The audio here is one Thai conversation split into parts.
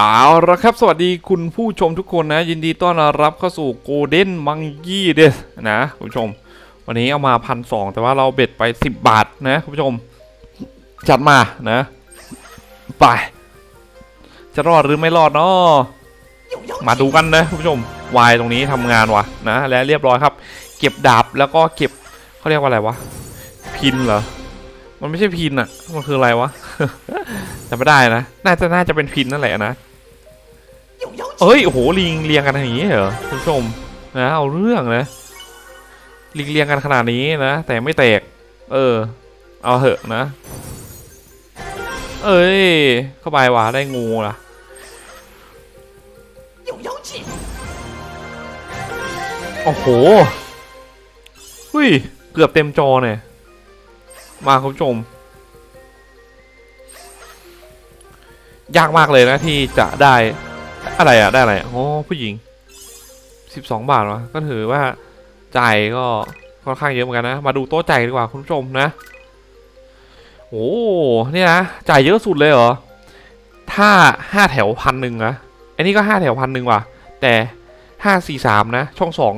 เอาละครับสวัสดีคุณผู้ชมทุกคนนะ ยินดีต้อนรับเข้าสู่โกลเด้นมังกี้เดสนะคุณผู้ชม วันนี้เอามาพันสองแต่ว่าเราเบ็ดไป 10 บาทนะคุณผู้ชม จัดมานะ ไป จะรอดหรือไม่รอดเนาะมาดูกันนะคุณผู้ชมวายตรงนี้ทำงานวะนะและเรียบร้อยครับ เก็บดาบแล้วก็เก็บเขาเรียกว่าอะไรวะพินเหรอมันไม่ใช่พินอะมันคืออะไรวะจำไม่ได้นะน่าจะน่าจะเป็นพินนั่นแหละนะ เอ้ยโอ้โหลิงเรียงกันอย่างนี้เหรอคุณผู้ชมนะเอาเรื่องนะลิงเรียงกันขนาดนี้นะแต่ไม่แตก เออ เอาเหอะนะ เอ้ยเข้าไปว่ะได้งูล่ะโอ้โหเฮ้ยเกือบเต็มจอเนี่ยมาคุณผู้ชมยากมากเลยนะที่จะได้ อะไรอะได้อะไรอะโอ้ผู้หญิง 12 บาทวะก็ถือว่าจ่ายก็ค่อนข้างเยอะเหมือนกันนะ มาดูโต๊ะจ่ายดีกว่าคุณผู้ชมนะ โอ้เนี่ยนะจ่ายเยอะสุดเลยเหรอ ถ้าห้าแถวพันหนึ่งนะอันนี้ก็ห้าแถวพันหนึ่งว่ะ แต่ห้าสี่สามนะ ช่องสอง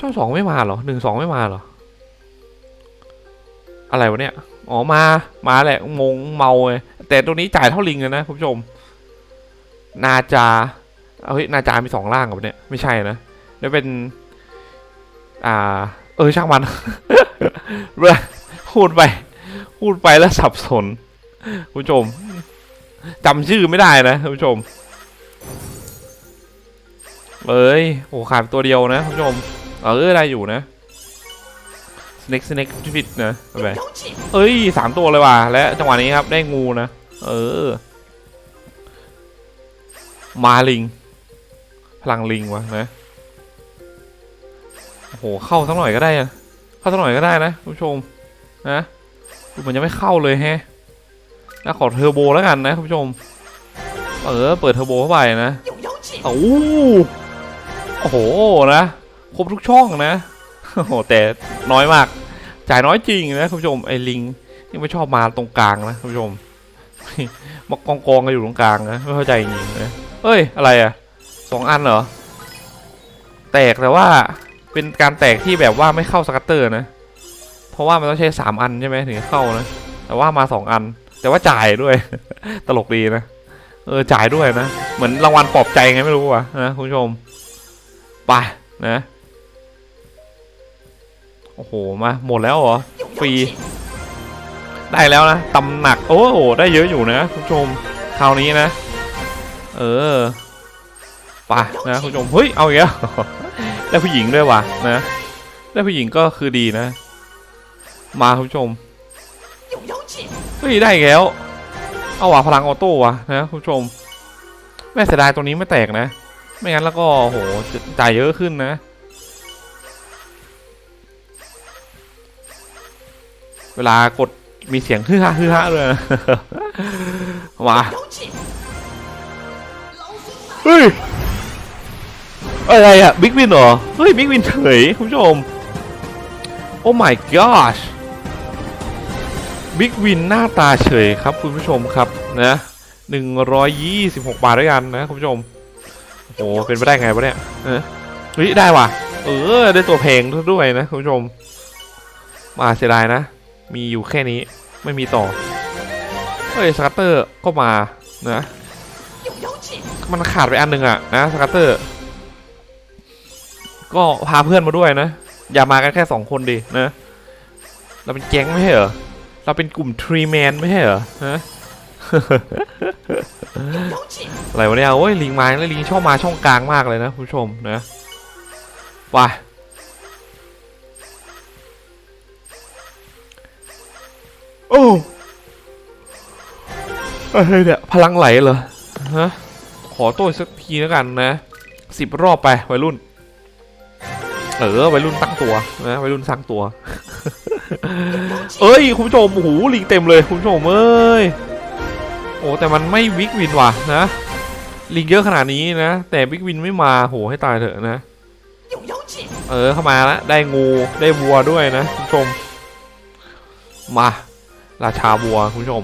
ช่องสองไม่มาเหรอหนึ่งสองไม่มาเหรอ อะไรวะเนี่ย อ๋อมา มาแหละ งงเมาไงแต่ตัวนี้จ่ายเท่าลิงเลยนะคุณผู้ชม นาจาเฮ้ยนาจามีสองล่างกับเนี่ยไม่ใช่นะแล้เป็น อ่า เออช่างมันเรื่องพูดไป พูดไปแล้วสับสนคุณผู้ชมจำชื่อไม่ได้นะคุณผู้ชมเอ้ยโอ้ขาดตัวเดียวนะคุณผู้ชมเออได้อยู่นะสเน็กสเน็กผิดนะไปเอ้ยสามตัวเลยว่ะและจังหวะนี้ครับได้งูนะ เออ มาลิง พลังลิงวะนะโอ้โหเข้าสักหน่อยก็ได้อะเข้าสักหน่อยก็ได้นะคุณผู้ชมนะดูเหมือนจะไม่เข้าเลยแฮะนะขอเทอร์โบแล้วกันนะคุณผู้ชม เออเปิดเทอร์โบเข้าไปนะโอ้โหโอ้โหนะครบทุกช่องนะโอ้โหแต่น้อยมาก จ่ายน้อยจริงนะคุณผู้ชมไอ้ลิงนี่ไม่ชอบมาตรงกลางนะคุณผู้ชมมากองกองกันอยู่ตรงกลางนะไม่เข้าใจจริงนะ เอ้ย อะไรอะสองอันเหรอ แตกแต่ว่าเป็นการแตกที่แบบว่าไม่เข้าสกัตเตอร์นะ เพราะว่ามันต้องใช้สามอันใช่ไหมถึงจะเข้านะ แต่ว่ามาสองอัน แต่ว่าจ่ายด้วย ตลกดีนะ เออจ่ายด้วยนะ เหมือนรางวัลปลอบใจไงไม่รู้ว่ะนะคุณผู้ชม ไปนะ โอ้โห มาหมดแล้วเหรอ ฟรี ได้แล้วนะตำหนัก โอ้โห ได้เยอะอยู่นะคุณผู้ชม คราวนี้นะ เออไปนะคุณผู้ชมเฮ้ยเอาอีกแล้วได้ผู้หญิงด้วยว่ะนะได้ผู้หญิงก็คือดีนะ มาคุณผู้ชมเฮ้ยได้อีกแล้ว เอาว่ะพลังออโต้ว่ะนะคุณผู้ชมแม่เสียดายตัวนี้ไม่แตกนะ ไม่งั้นแล้วก็โหจะจ่ายเยอะขึ้นนะ เวลากดมีเสียงฮือฮาฮือฮาเลยนะมา เฮ้ย อะไรอะบิ๊กวินเหรอ เฮ้ยบิ๊กวินเฉยคุณผู้ชม โอ้ my gosh บิ๊กวินหน้าตาเฉยครับคุณผู้ชมครับนะหนึ่งร้อยยี่สิบหกบาทด้วยกันนะคุณผู้ชม โอ้โหเป็นไปได้ไงวะเนี่ยเออเฮ้ยได้ว่ะ เออ ได้ตัวเพลงด้วยนะคุณผู้ชม มาเสียดายนะ มีอยู่แค่นี้ไม่มีต่อ เฮ้ยสกัตเตอร์ก็มานะ มันขาดไปอันหนึ่งอะนะสกัตเตอร์ ก็พาเพื่อนมาด้วยนะ อย่ามากันแค่สองคนดินะ เราเป็นแก๊งไม่ใช่เหรอ เราเป็นกลุ่มทรีแมนไม่ใช่เหรอฮะอะไรวะเนี่ยโอ้ยลิงมาแล้วลิงชอบมาช่องกลางมากเลยนะคุณผู้ชมนะไปโอ้อะไรเนี่ยพลังไหลเหรอฮะ ขอโต้อีกสักทีแล้วกันนะสิบรอบไปวัยรุ่น เออวัยรุ่นตั้งตัวนะวัยรุ่นสร้างตัว เอ้ยคุณผู้ชมโอ้โหลิงเต็มเลยคุณผู้ชมเอ้ยโอ้แต่มันไม่วิกวินว่ะนะลิงเยอะขนาดนี้นะ แต่วิกวินไม่มาโหให้ตายเถอะนะเออเข้ามาแล้วได้งูได้วัวด้วยนะคุณผู้ชม มา ราชาวัวคุณผู้ชม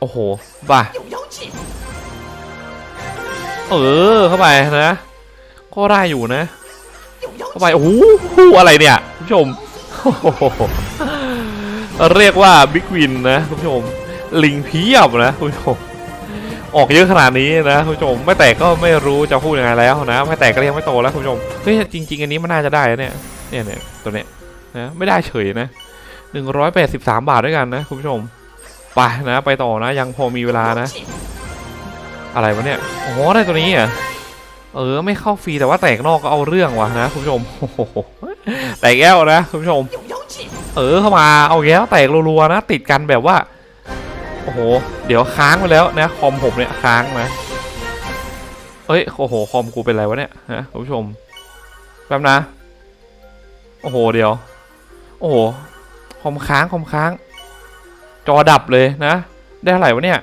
โอ้โหบ้าเออเข้าไปนะก็ได้อยู่นะ เข้าไปโอ้โหอะไรเนี่ยคุณผู้ชมเรียกว่าบิ๊กวินนะคุณผู้ชมลิงเพียบนะคุณผู้ชมออกเยอะขนาดนี้นะคุณผู้ชมไม่แตกก็ไม่รู้จะพูดยังไงแล้วนะไม่แตกก็ยังไม่โตแล้วคุณผู้ชมเฮ้ยจริง ๆ อันนี้มันน่าจะได้เนี่ยเนี่ยเนี่ยตัวเนี้ยนะไม่ได้เฉยนะหนึ่งร้อยแปดสิบสามบาทด้วยกันนะคุณผู้ชม ไปนะไปต่อนะยังพอมีเวลานะ อะไรวะเนี่ยโอ้ได้ตัวนี้อะเออไม่เข้าฟรีแต่ว่าแตกนอกก็เอาเรื่องวะนะคุณผู้ชมแตกแก้วนะคุณผู้ชม เออเข้ามาเอาแก้วแตกรัวๆนะ ติดกันแบบว่าโอ้โหเดี๋ยวค้างไปแล้วนะคอมผมเนี่ยค้างนะเอ้ยโอ้โหคอมกูเป็นไรวะเนี่ยนะคุณผู้ชมแป๊บนะ โอ้โหเดี๋ยว โอ้โหคอมค้างคอมค้าง จอดับเลยนะ ได้เท่าไหร่วะเนี่ย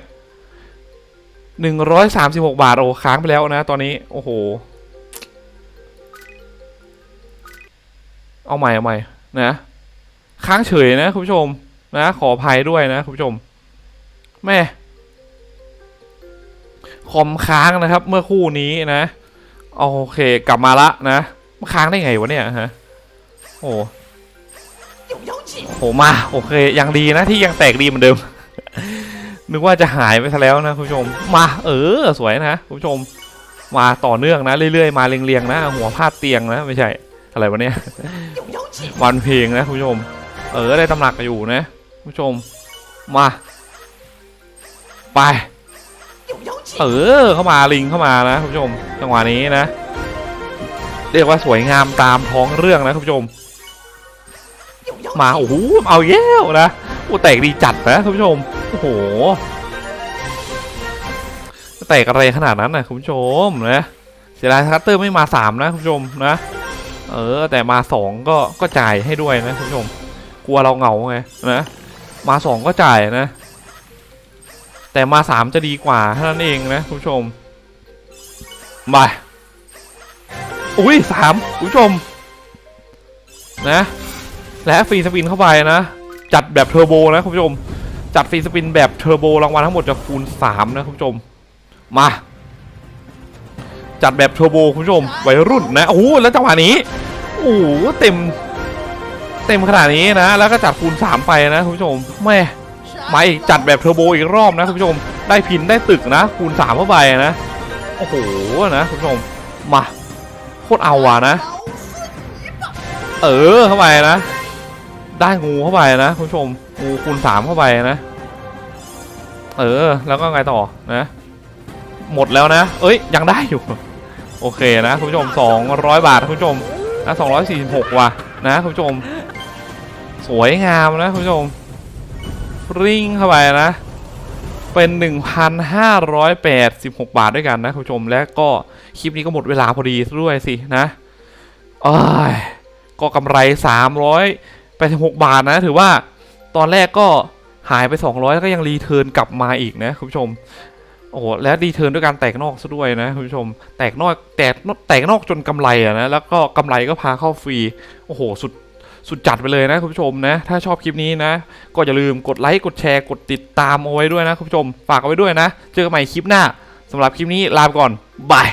หนึ่งร้อยสามสิบหกบาท โอ้ค้างไปแล้วนะ ตอนนี้ โอ้โห เอาใหม่เอาใหม่นะ ค้างเฉยนะคุณผู้ชม นะ ขออภัยด้วยนะคุณผู้ชม แม่คอมค้างนะครับ เมื่อคู่นี้นะ โอเค กลับมาละนะ ค้างได้ไงวะเนี่ยฮะ โอ้ โอ้มาโอเคยังดีนะที่ยังแตกดีเหมือนเดิม นึกว่าจะหายไปซะแล้วนะคุณผู้ชม มาเออสวยนะคุณผู้ชม มาต่อเนื่องนะเรื่อยๆมาเรียงๆนะ หัวพาดเตียงนะไม่ใช่อะไรวะเนี่ยวันเพลงนะคุณผู้ชม เออได้ตำหนักอยู่นะคุณผู้ชมมา ไปเออเข้ามาลิงเข้ามานะคุณผู้ชมจังหวะนี้นะ เรียกว่าสวยงามตามท้องเรื่องนะคุณผู้ชม มาโอ้โหเอาแย้วนะโอ้แตกดีจัดนะคุณผู้ชมโอ้โหแตกอะไรขนาดนั้นนะคุณผู้ชมนะเสียดายคัตเตอร์ไม่มาสามนะคุณผู้ชมนะ เออแต่มาสองก็ก็จ่ายให้ด้วยนะคุณผู้ชมกลัวเราเหงาไงนะมาสองก็จ่ายนะ แต่มาสามจะดีกว่าเท่านั้นเองนะคุณผู้ชมมาอุ้ยสามคุณผู้ชมนะ และฟรีสปินเข้าไปนะ จัดแบบเทอร์โบนะคุณผู้ชม จัดฟรีสปินแบบเทอร์โบรางวัลทั้งหมดจะคูณ 3 นะคุณผู้ชม มา จัดแบบเทอร์โบคุณผู้ชมวัยรุ่นนะ โอ้โหแล้วจังหวะนี้ โอ้โหเต็ม เต็มขนาดนี้นะ แล้วก็จัดคูณ 3 ไปนะคุณผู้ชมแม่มาอีกจัดแบบเทอร์โบอีกรอบนะคุณผู้ชม ได้พินได้ตึกนะ คูณ3เข้าไปนะ โอ้โหนะคุณผู้ชม มาโคตรเอาว่ะนะ เออเข้าไปนะ ได้งูเข้าไปนะคุณผู้ชมงูคูณสามเข้าไปนะ เออ แล้วก็ไงต่อนะ หมดแล้วนะ เอ้ย ยังได้อยู่ โอเคนะคุณผู้ชมสองร้อยบาทคุณผู้ชมนะสองร้อยสี่สิบหกว่ะนะคุณผู้ชม สวยงามนะคุณผู้ชมริ่งเข้าไปนะ เป็นหนึ่งพันห้าร้อยแปดสิบหกบาทด้วยกันนะคุณผู้ชม และก็คลิปนี้ก็หมดเวลาพอดีด้วยสินะเอ้ยก็กำไร 386 บาทนะ ถือว่าตอนแรกก็หายไป 200 แล้วก็ยังรีเทิร์นกลับมาอีกนะคุณผู้ชม โอ้โหและรีเทิร์นด้วยการแตกนอกซะด้วยนะคุณผู้ชม แตกนอกแตกนอกแตกนอกจนกำไรอะนะแล้วก็กำไรก็พาเข้าฟรี โอ้โห สุดสุดจัดไปเลยนะคุณผู้ชมนะ ถ้าชอบคลิปนี้นะ ก็อย่าลืมกดไลค์กดแชร์กดติดตามเอาไว้ด้วยนะคุณผู้ชมฝากเอาไว้ด้วยนะ เจอกันใหม่คลิปหน้าสำหรับคลิปนี้ลาไปก่อนบาย